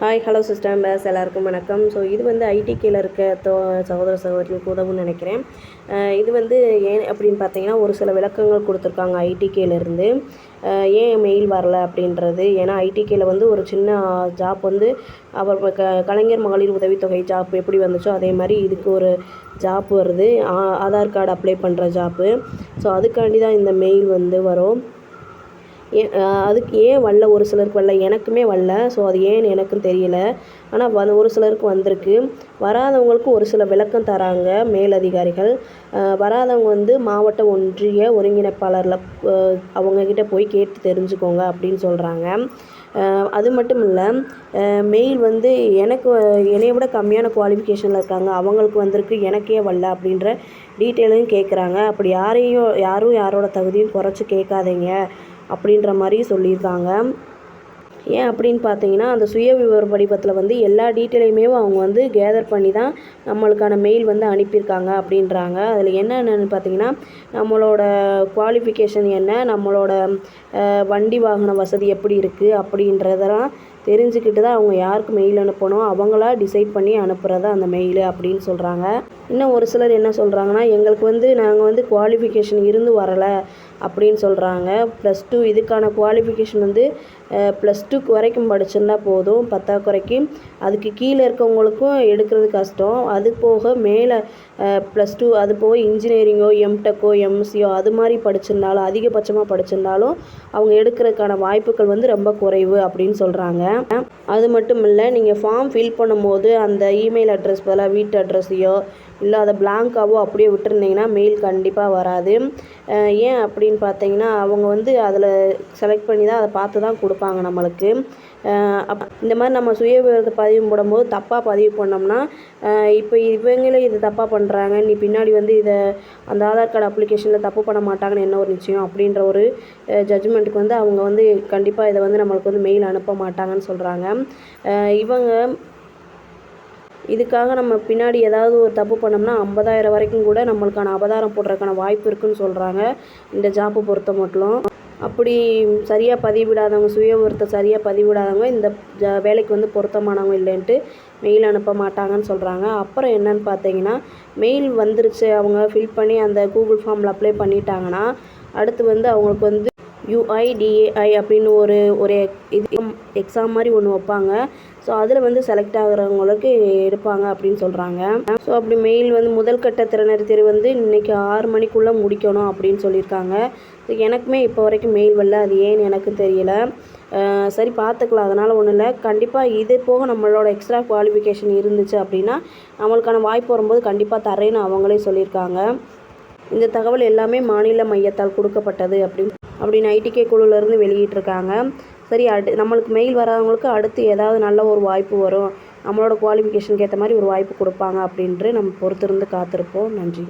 Hi hello sister base எல்லாருக்கும் வணக்கம். So இது வந்து ஐடிகேயில் இருக்க தோ சகோதர சகோதரிகளுக்கு உதவும்னு நினைக்கிறேன். இது வந்து ஏன் அப்படின்னு பார்த்தீங்கன்னா ஒரு சில விளக்கங்கள் கொடுத்துருக்காங்க ஐடிகேலேருந்து ஏன் மெயில் வரல அப்படின்றது? ஏன்னா ஐடிகேல வந்து ஒரு சின்ன ஜாப் வந்து அவர் க கலைஞர் மகளிர் உதவித்தொகை ஜாப் எப்படி வந்துச்சோ அதே மாதிரி இதுக்கு ஒரு ஜாப் வருது. ஆ- ஆதார் கார்டு அப்ளை பண்ணுற ஜாப்பு ஸோ அதுக்காண்டி தான் இந்த மெயில் வந்து வரும். ஏ அதுக்கு ஏன் வரல? ஒரு சிலருக்கு வரல. எனக்குமே வரல. ஸோ அது ஏன்னு எனக்கும் தெரியல. ஆனால் வந்து ஒரு சிலருக்கு வந்திருக்கு. வராதவங்களுக்கு ஒரு சில விளக்கம் தராங்க மேலதிகாரிகள். வராதவங்க வந்து மாவட்ட ஒன்றிய ஒருங்கிணைப்பாளரில் அவங்கக்கிட்ட போய் கேட்டு தெரிஞ்சுக்கோங்க அப்படின்னு சொல்கிறாங்க அது மட்டும் இல்லை மெயில் வந்து எனக்கு என்னைய விட கம்மியான குவாலிஃபிகேஷனில் இருக்காங்க. அவங்களுக்கு வந்திருக்கு. எனக்கே வரல அப்படின்ற டீட்டெயிலையும் கேட்குறாங்க அப்படி யாரையும் யாரும் யாரோட தகுதியும் குறைச்சி கேட்காதீங்க. அப்படின்ற மாதிரி சொல்லியிருக்காங்க. ஏன் அப்படின்னு பார்த்தீங்கன்னா அந்த சுய விவர படிவத்தில் வந்து எல்லா டீட்டெயிலையுமே அவங்க வந்து கேதர் பண்ணி தான் நம்மளுக்கான மெயில் வந்து அனுப்பியிருக்காங்க அப்படின்றாங்க. அதில் என்னென்னு பார்த்தீங்கன்னா நம்மளோட குவாலிஃபிகேஷன் என்ன நம்மளோட வண்டி வாகன வசதி எப்படி இருக்குது அப்படின்றதெல்லாம் தெரிஞ்சுக்கிட்டு தான் அவங்க யாருக்கு மெயில் அனுப்பணும் அவங்களா டிசைட் பண்ணி அனுப்புகிறதா அந்த மெயிலு அப்படின்னு சொல்கிறாங்க இன்னும் ஒரு சிலர் என்ன சொல்கிறாங்கன்னா எங்களுக்கு வந்து நாங்கள் வந்து குவாலிஃபிகேஷன் இருந்து வரலை அப்படின்னு சொல்கிறாங்க ப்ளஸ் டூ இதுக்கான குவாலிஃபிகேஷன் வந்து ப்ளஸ் டூ வரைக்கும் படிச்சிருந்தா போதும் பத்தாக்குறைக்கு அதுக்கு கீழே இருக்கவங்களுக்கும் எடுக்கிறது கஷ்டம். அது போக மேலே ப்ளஸ் டூ அது போக இன்ஜினியரிங்கோ எம்டெக்கோ எம்சியோ அது மாதிரி படிச்சிருந்தாலும் அதிகபட்சமாக படிச்சிருந்தாலும் அவங்க எடுக்கிறதுக்கான வாய்ப்புகள் வந்து ரொம்ப குறைவு அப்படின்னு சொல்கிறாங்க அது மட்டும் இல்லை நீங்கள் ஃபார்ம் ஃபில் பண்ணும்போது அந்த இமெயில் அட்ரஸ் பதிலாக வீட்டு அட்ரஸையோ இல்லை அதை blank-ஆவோ அப்படியே விட்டுருந்தீங்கன்னா மெயில் கண்டிப்பாக வராது. ஏன் அப்படின்னு பார்த்தீங்கன்னா அவங்க வந்து அதில் செலக்ட் பண்ணி தான் அதை பார்த்து தான் கொடுப்பாங்க நம்மளுக்கு. அப் இந்த மாதிரி நம்ம சுய விவரத்தை பதிவு போடும்போது தப்பாக பதிவு பண்ணோம்னா இப்போ இவங்களே இது தப்பாக பண்ணுறாங்க நீ பின்னாடி வந்து இதை அந்த ஆதார் கார்டு அப்ளிகேஷனில் தப்பு பண்ண மாட்டாங்கன்னு என்ன ஒரு நிச்சயம்? அப்படின்ற ஒரு ஜட்ஜ்மெண்ட்டுக்கு வந்து அவங்க வந்து கண்டிப்பாக இதை வந்து நம்மளுக்கு வந்து மெயில் அனுப்ப மாட்டாங்கன்னு சொல்கிறாங்க இவங்க இதுக்காக நம்ம பின்னாடி ஏதாவது ஒரு தப்பு பண்ணோம்னா ஐம்பதாயிரம் வரைக்கும் கூட நம்மளுக்கான அபதாரம் போடுறதுக்கான வாய்ப்பு இருக்குன்னு சொல்கிறாங்க இந்த ஜாப்பை பொறுத்த மட்டும். அப்படி சரியாக பதிவிடாதவங்க சுய விவரத்தை சரியாக பதிவிடாதவங்க இந்த ஜ வேலைக்கு வந்து பொருத்தமானவங்க இல்லைன்ட்டு மெயில் அனுப்ப மாட்டாங்கன்னு சொல்கிறாங்க அப்புறம் என்னன்னு பார்த்தீங்கன்னா மெயில் வந்துருச்சு. அவங்க ஃபில் பண்ணி அந்த கூகுள் ஃபார்மில் அப்ளை பண்ணிட்டாங்கன்னா அடுத்து வந்து அவங்களுக்கு வந்து யுஐடிஏஐ அப்படின்னு ஒரு ஒரு இது எக்ஸாம் மாதிரி ஒன்று வைப்பாங்க. ஸோ அதில் வந்து செலக்ட் ஆகுறவங்களுக்கு எடுப்பாங்க அப்படின்னு சொல்கிறாங்க ஸோ அப்படி மெயில் வந்து முதல் கட்ட திறனர் தேர்வு வந்து இன்னைக்கு ஆறு மணிக்குள்ளே முடிக்கணும் அப்படின்னு சொல்லியிருக்காங்க. ஸோ எனக்குமே இப்போ வரைக்கும் மெயில் வரல. அது ஏன்னு எனக்கும் தெரியல. சரி பார்த்துக்கலாம் அதனால் ஒன்றும் இல்லை. கண்டிப்பாக இது போக நம்மளோட எக்ஸ்ட்ரா குவாலிஃபிகேஷன் இருந்துச்சு அப்படின்னா நம்மளுக்கான வாய்ப்பு வரும்போது கண்டிப்பாக தரேன்னு அவங்களே சொல்லியிருக்காங்க. இந்த தகவல் எல்லாமே மாநில மையத்தால் கொடுக்கப்பட்டது அப்படின்னு அப்படின்னு ஐடிகே குழுலேருந்து வெளியிட்டிருக்காங்க. சரி அடு நம்மளுக்கு மெயில் வராதவங்களுக்கு அடுத்து ஏதாவது நல்ல ஒரு வாய்ப்பு வரும். நம்மளோட குவாலிஃபிகேஷனுக்கு ஏற்ற மாதிரி ஒரு வாய்ப்பு கொடுப்பாங்க அப்படின்ட்டு நம்ம பொறுத்திருந்து காத்திருப்போம். நன்றி.